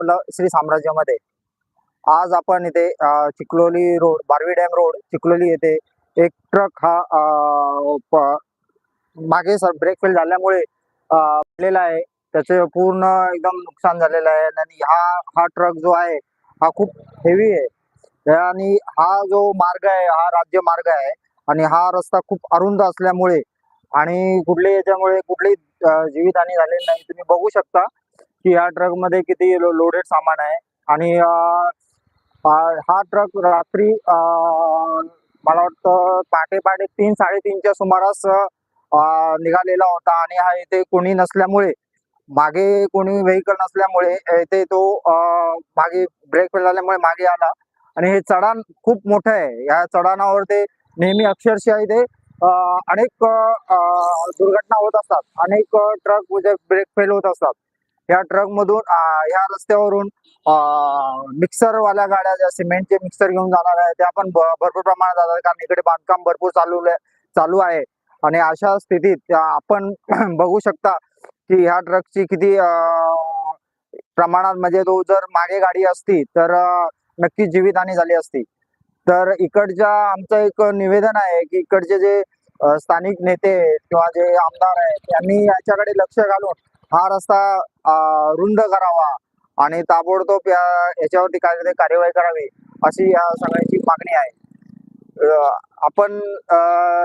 आपलं श्री साम्राज्यामध्ये. आज आपण इथे Chikhloli road Barvi dam road Chikhloli येथे एक ट्रक हा मागे सर ब्रेक फेल झाल्यामुळे पडलेला आहे. त्याचे पूर्ण एकदम नुकसान झालेलं आहे आणि हा हा ट्रक जो आहे हा खूप हेवी आहे. आणि हा जो मार्ग आहे हा राज्य मार्ग आहे आणि हा रस्ता खूप अरुंद असल्यामुळे आणि कुठले याच्यामुळे कुठली जीवितहानी झालेली नाही. तुम्ही बघू शकता. की या ट्रकमध्ये किती लोडेड सामान आहे. आणि हा ट्रक रात्री मला वाटतं पहाटे पहाटे तीन साडेतीनच्या सुमारास निघालेला होता. आणि हा इथे कोणी नसल्यामुळे मागे कोणी व्हेकल नसल्यामुळे इथे तो मागे ब्रेक फेल झाल्यामुळे मागे आला. आणि हे चढाण खूप मोठं आहे. या चढाणावर ते नेहमी अक्षरशः इथे अनेक दुर्घटना होत असतात. अनेक ट्रक म्हणजे ब्रेक फेल होत असतात. या ट्रक मधून ह्या रस्त्यावरून मिक्सर वाल्या गाड्या ज्या सिमेंटचे मिक्सर घेऊन जाणार आहे त्या पण भरपूर प्रमाणात जातात. कारण इकडे बांधकाम भरपूर चालू आहे- चालू आहे. आणि अशा स्थितीत आपण बघू शकता की ह्या ट्रकची किती प्रमाणात म्हणजे तो जर मागे गाडी असती तर नक्कीच जीवितहानी झाली असती. तर इकडच्या आमचं एक निवेदन आहे की इकडचे जे स्थानिक नेते किंवा जे आमदार आहेत त्यांनी याच्याकडे लक्ष घालून हा रस्ता रुंद करावा आणि ताबडतोब या- याच्यावरती काय कार्यवाही करावी अशी या सगळ्यांची मागणी आहे. आपण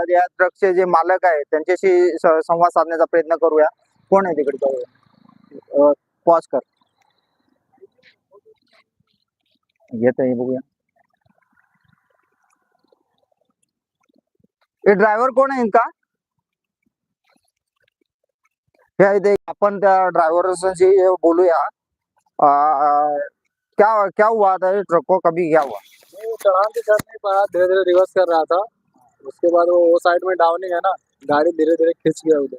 या ट्रकचे जे मालक आहेत त्यांच्याशी संवाद साधण्याचा प्रयत्न करूया. कोण आहे तिकडचं पॉज कर. येत आहे बघूया. हे ड्रायव्हर कोण आहे इनका? हे इथे आपण त्या ड्रायव्हरशी बोलूया अं, क्या क्या हुआ था ट्रक को कभी क्या हुआ? चढ़ान के चढ़ नहीं पाया धीरे धीरे रिवर्स कर रहा था। उसके बाद वो वो साइड में डाउनिंग है ना गाड़ी धीरे धीरे खिंच गया उधर।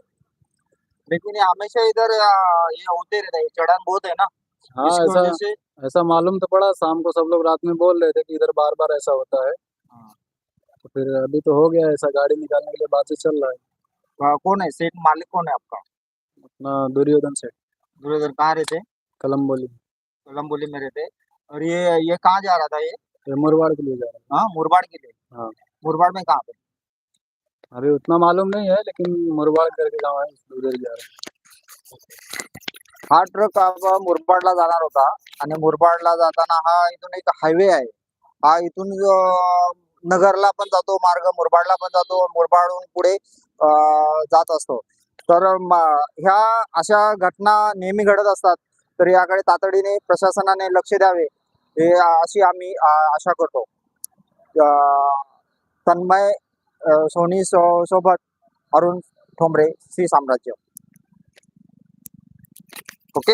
लेकिन हमेशा इधर ये होते रहता है चढ़ान बहुत है ना? हाँ ऐसा ऐसा मालूम तो पड़ा शाम को सब लोग रात में बोल रहे थे कि इधर बार बार ऐसा होता है। हाँ। तो फिर अभी तो हो गया ऐसा गाड़ी निकालने के लिए बातचीत चल रहा है। कौन है? सेठ मालिक कौन है आपका? अपना दुर्योधन से दूर कहाँ रहते? कलम बोली कोलम्बोली में रहते और ये ये कहाँ जा रहा था ये? ये मुरबाड़ के लिए जा रहा हाँ। मुरबाड़ के लिए। हाँ। मुरबाड़ में कहाँ पे? है अभी उतना मालूम नहीं है लेकिन मुरबाड़ करके गाँव है उधर जा रहा है। हा ट्रक मुरबाडला जाणार होता आणि मुरबाडला जाताना हा इथून एक हायवे आहे. हा इथून अं, नगरला पण जातो मार्ग मुरबाडला पण जातो मुरबाडहून पुढे अं, जात असतो. तर ह्या अशा घटना नेहमी घडत असतात. तर याकडे तातडीने प्रशासनाने लक्ष द्यावे. हे अशी आम्ही आशा करतो. तन्मय सोनी सो- सोबत अरुण ठोंबरे श्री साम्राज्य. ओके?